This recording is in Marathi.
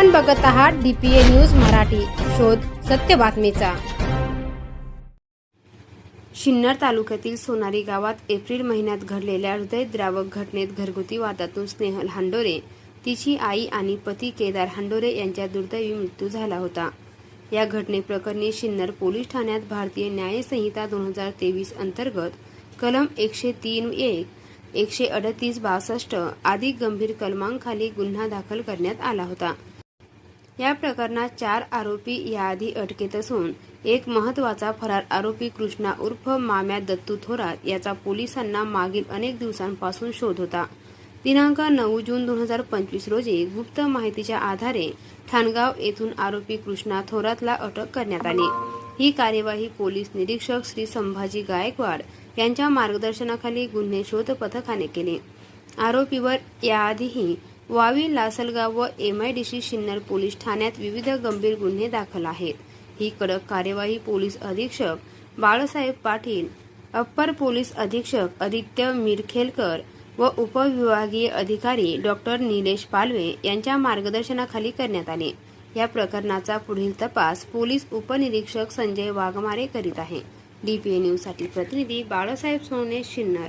आपण बघत आहात डीपीए न्यूज मराठी. शोध सत्य बातमीचा. शिन्नर तालुक्यातील सोनारी गावात एप्रिल महिन्यात घडलेल्या हृदयद्रावक घटनेत घरगुती वादातून स्नेहल हांडोरे तिची आई आणि पती केदार हांडोरे यांच्या दुर्दैवी मृत्यू झाला होता. या घटनेप्रकरणी शिन्नर पोलीस ठाण्यात भारतीय न्यायसंहिता दोन हजार तेवीस अंतर्गत कलम एकशे तीन एक एकशे अडतीस बासष्ट आदी गंभीर कलमांखाली गुन्हा दाखल करण्यात आला होता. या प्रकरणात चार आरोपी याआधी अटकेत असून एक महत्त्वाचा फरार आरोपी कृष्णा उर्फ माम्या दत्तू थोरात याचा पोलिसांना मागील अनेक दिवसांपासून शोध होता. दिनांक नऊ जून दोन हजार पंचवीस रोजी गुप्त माहितीच्या आधारे ठाणगाव येथून आरोपी कृष्णा थोरातला अटक करण्यात आली. ही कार्यवाही पोलीस निरीक्षक श्री संभाजी गायकवाड यांच्या मार्गदर्शनाखाली गुन्हे शोध पथकाने केली. आरोपीवर याआधीही वावी लासलगाव व M I D C Sinnar police ठाण्यात विविध गंभीर गुन्हे दाखल आहेत. ही कडक कार्यवाही पोलीस अधीक्षक बाळासाहेब पाटील अप्पर पोलीस अधीक्षक आदित्य मिरखेलकर व उपविभागीय अधिकारी डॉक्टर निलेश पालवे यांच्या मार्गदर्शनाखाली करण्यात आले. या प्रकरणाचा पुढील तपास पोलीस उपनिरीक्षक संजय वाघमारे करीत आहे. डीपीए न्यूजसाठी प्रतिनिधी बाळासाहेब सोने शिन्नर.